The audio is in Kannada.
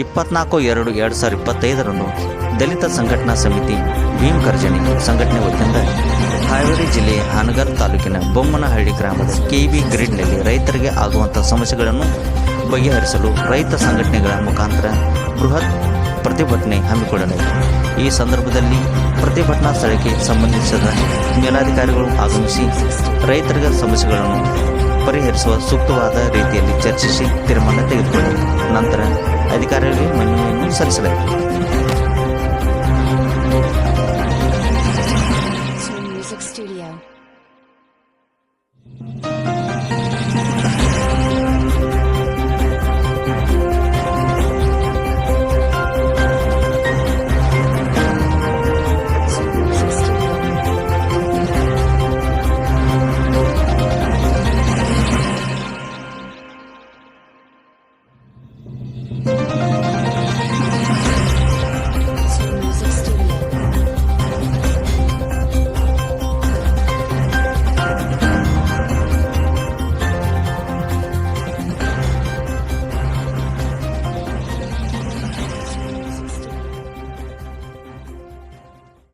ಇಪ್ಪತ್ನಾಲ್ಕು ಎರಡು ಎರಡು ಸಾವಿರದ ಇಪ್ಪತ್ತೈದರಂದು ದಲಿತ ಸಂಘಟನಾ ಸಮಿತಿ ಭೀಮ್ ಕರ್ಜನಿ ಸಂಘಟನೆ ವತಿಯಿಂದ ಹಾವೇರಿ ಜಿಲ್ಲೆಯ ಹಾನಗರ್ ತಾಲೂಕಿನ ಬೊಮ್ಮನಹಳ್ಳಿ ಗ್ರಾಮದ ಕೆಬಿ ಗ್ರಿಡ್ನಲ್ಲಿ ರೈತರಿಗೆ ಆಗುವಂಥ ಸಮಸ್ಯೆಗಳನ್ನು ಬಗೆಹರಿಸಲು ರೈತ ಸಂಘಟನೆಗಳ ಮುಖಾಂತರ ಬೃಹತ್ ಪ್ರತಿಭಟನೆ ಹಮ್ಮಿಕೊಳ್ಳಲಾಯಿತು. ಈ ಸಂದರ್ಭದಲ್ಲಿ ಪ್ರತಿಭಟನಾ ಸ್ಥಳಕ್ಕೆ ಸಂಬಂಧಿಸಿದ ಮೇಲಾಧಿಕಾರಿಗಳು ಆಗಮಿಸಿ ರೈತರಿಗೆ ಸಮಸ್ಯೆಗಳನ್ನು ಪರಿಹರಿಸುವ ಸೂಕ್ತವಾದ ರೀತಿಯಲ್ಲಿ ಚರ್ಚಿಸಿ ತೀರ್ಮಾನ ತೆಗೆದುಕೊಂಡರು ನಂತರ ಅಧಿಕಾರಿಗಳಿಗೆ ಮನವಿಯನ್ನು ಸಲ್ಲಿಸಲಾಯಿತು